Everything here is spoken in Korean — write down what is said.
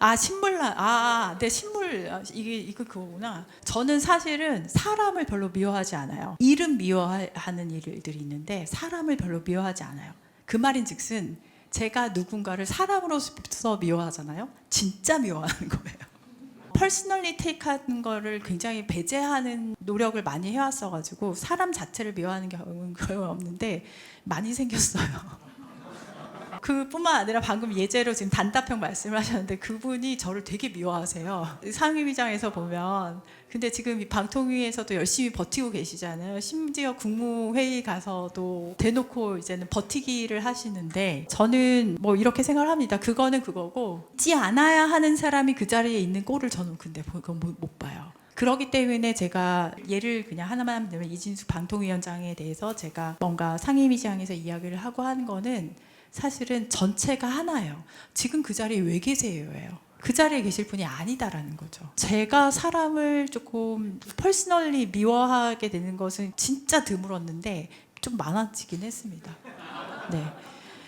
아 신물라 아네 신물 아, 이게 이거 그거구나. 저는 사실은 사람을 별로 미워하지 않아요. 일은 미워하는 일들이 있는데 사람을 별로 미워하지 않아요. 그 말인즉슨 제가 누군가를 사람으로서 미워하잖아요. 진짜 미워하는 거예요. 퍼스널리 테이크하는 거를 굉장히 배제하는 노력을 많이 해왔어가지고 사람 자체를 미워하는 경우는 거의 없는데 많이 생겼어요. 그뿐만 아니라 방금 예제로 지금 단답형 말씀을 하셨는데 그분이 저를 되게 미워하세요. 상임위장에서 보면 근데 지금 이 방통위에서도 열심히 버티고 계시잖아요. 심지어 국무회의 가서도 대놓고 이제는 버티기를 하시는데 저는 뭐 이렇게 생각을 합니다. 그거는 그거고 지 않아야 하는 사람이 그 자리에 있는 꼴을 저는 근데 그건 못- 못 봐요. 그렇기 때문에 제가 예를 그냥 하나만 들면 이진수 방통위원장에 대해서 제가 뭔가 상임위장에서 이야기를 하고 하는 거는 사실은 전체가 하나예요. 지금 그 자리에 왜 계세요예요. 그 자리에 계실 분이 아니다라는 거죠. 제가 사람을 조금 퍼스널리 미워하게 되는 것은 진짜 드물었는데 좀 많아지긴 했습니다. 네.